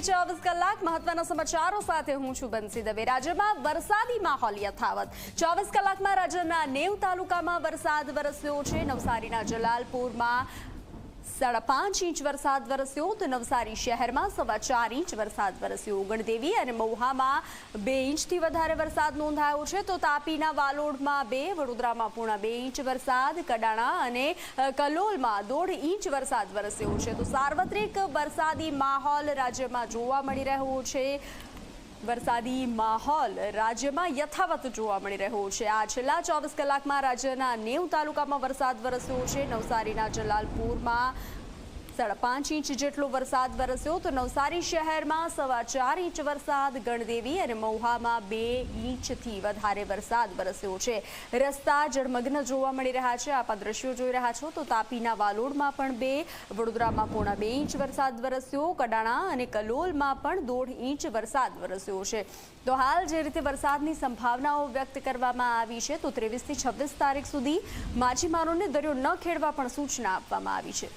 છેલ્લી ચોવીસ કલાક મહત્વના સમાચારો સાથે હું છું બંસી દવે. રાજ્યમાં વરસાદી માહોલ યથાવત. ચોવીસ કલાકમાં રાજ્યના નેવ તાલુકામાં વરસાદ વરસ્યો છે. નવસારીના જલાલપુરમાં સાડા પાંચ ઇંચ વરસાદ વરસ્યો તો નવસારી શહેરમાં સવા ચાર ઇંચ વરસાદ વરસ્યો. ગણદેવી અને મહુહામાં બે ઇંચથી વધારે વરસાદ નોંધાયો છે. તો તાપીના વાલોડમાં બે, વડોદરામાં પૂણા બે ઇંચ વરસાદ, કડાણા અને કલોલમાં દોઢ ઇંચ વરસાદ વરસ્યો છે. તો સાર્વત્રિક વરસાદી માહોલ રાજ્યમાં જોવા મળી રહ્યો છે. વરસાદી માહોલ રાજ્યમાં યથાવત જોવા મળી રહ્યો છે. આ છેલ્લા ચોવીસ કલાકમાં રાજ્યના નેવ તાલુકામાં વરસાદ વરસ્યો છે. નવસારીના જલાલપુરમાં સાડા પાંચ ઇંચ જેટલો વરસાદ વરસ્યો તો નવસારી શહેરમાં સવા ચાર ઇંચ વરસાદ, ગણદેવી અને મહુહામાં બે ઇંચથી વધારે વરસાદ વરસ્યો છે. રસ્તા જળમગ્ન જોવા મળી રહ્યા છે. આપ દ્રશ્યો જોઈ રહ્યા છો તો તાપીના વાલોડમાં પણ બે, વડોદરામાં પોણા બે ઇંચ વરસાદ વરસ્યો, કડાણા અને કલોલમાં પણ દોઢ ઇંચ વરસાદ વરસ્યો છે. તો હાલ જે રીતે વરસાદની સંભાવનાઓ વ્યક્ત કરવામાં આવી છે તો ત્રેવીસથી છવ્વીસ તારીખ સુધી માછીમારોને દરિયો ન ખેડવા પણ સૂચના આપવામાં આવી છે.